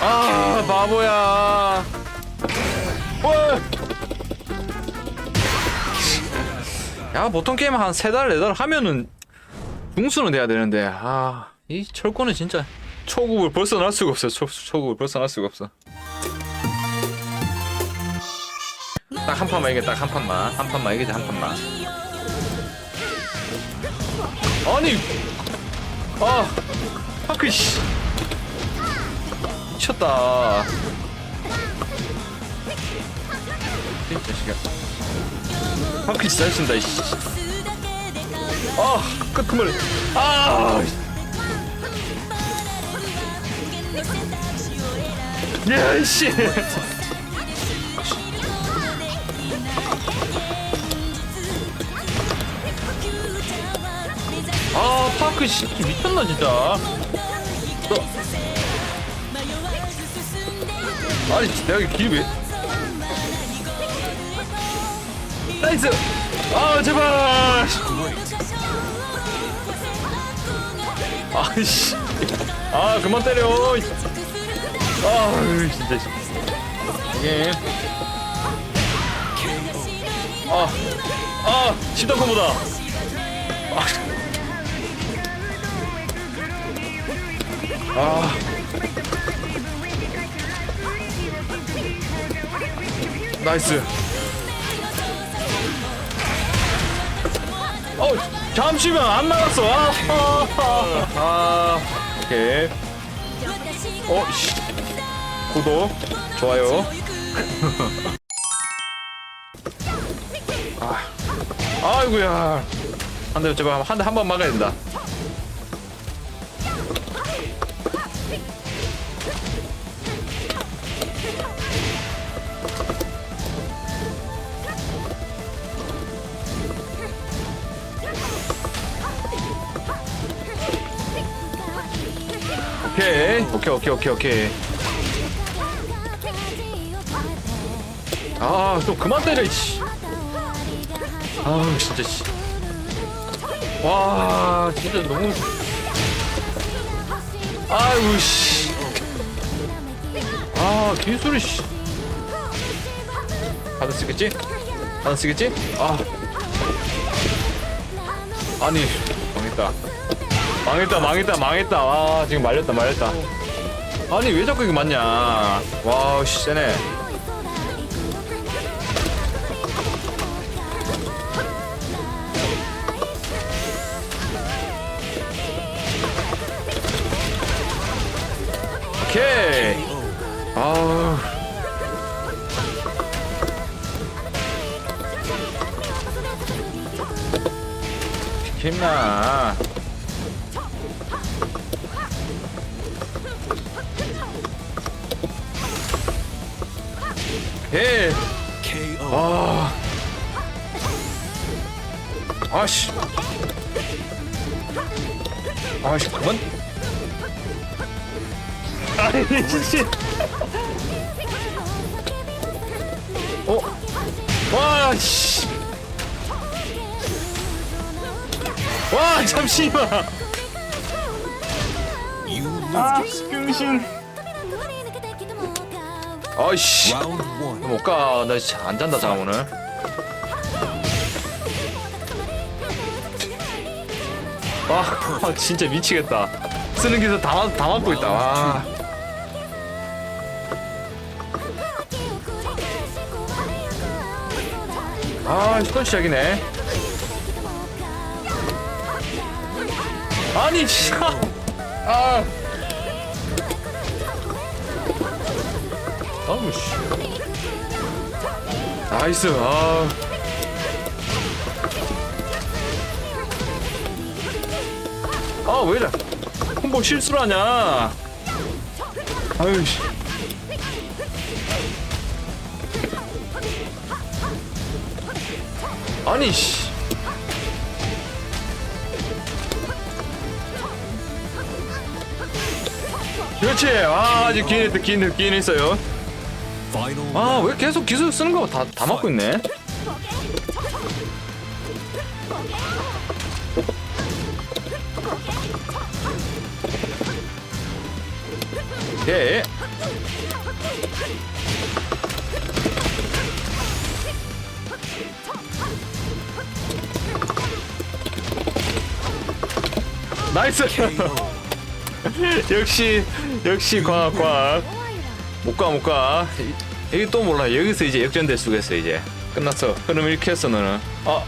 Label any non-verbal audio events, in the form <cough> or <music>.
아 바보야. 어! 야 보통 게임 한 세 달 네 달 하면은 중수는 돼야 되는데 아. 이 철권은 진짜 초급을 벗어날 수가 없어. 초, 초급을 벗어날 수가 없어. 딱 한 판만 이게 딱 한 판만. 한 판만 이기지 한 판만. 아니. 아. 파크 씨 미쳤다. 이 자식아. 파크 진짜 잘 쓴다 이씨. 아 끄트물 아 야 이씨. 아 파크 씨 미쳤나 진짜. 너 아니 이게 길이 왜 나이스! 아 제발! 아이씨. 아 그만 때려. 아 진짜 씨. 이게. 아아 10덩크보다. 아 나이스. 어 잠시만 안 나갔어. 아, 아, 아, 아 오케이. 어 씨. 구독. 좋아요. <laughs> 아. 아이고야. 한대 제발 한대 한 번 막아야 된다 오케이. 오케이 오케이 오케이 오케이. 아좀 그만 때려 이씨. 아우 진짜 씨 와 진짜 너무. 아이고 씨아 기술이 씨. 받아 쓰겠지? 받아 쓰겠지? 아. 아니 망했다 망했다 망했다 망했다. 와 지금 말렸다 말렸다. 아니 왜 자꾸 이게 맞냐? 와씨 세네. 오케이. 아우. 힘나 예. 아. 아씨. 아씨, 그만. 아니, 진짜. 어? 와, 씨. 와, 잠시만. 아, 병신. 아이씨. 못 가. 나 진짜 안 잔다, 잠 오늘. 와, 아, <laughs> 진짜 미치겠다. 쓰는 기술 다, 맞- 다 맞고 있다. 와. 아, 또 시작이네. 아니, 진짜. 아. 아우, 씨. 나이스, 아. 아, 왜 이래. 콤보 실수를 하냐. 아유, 씨. 아니, 씨. 그렇지. 아, 아직 있다, 기인, 기인 있어요. 아, 왜 계속 기술 쓰는 거 다, 다 맞고 있네? 오케이. 나이스. <laughs> 역시 역시 과학 과학. 못가 못 가. 이- 이게 또 몰라. 여기서 이제 역전될 수가 있어 이제. 끝났어. 흐름 잃겠어 너는. 아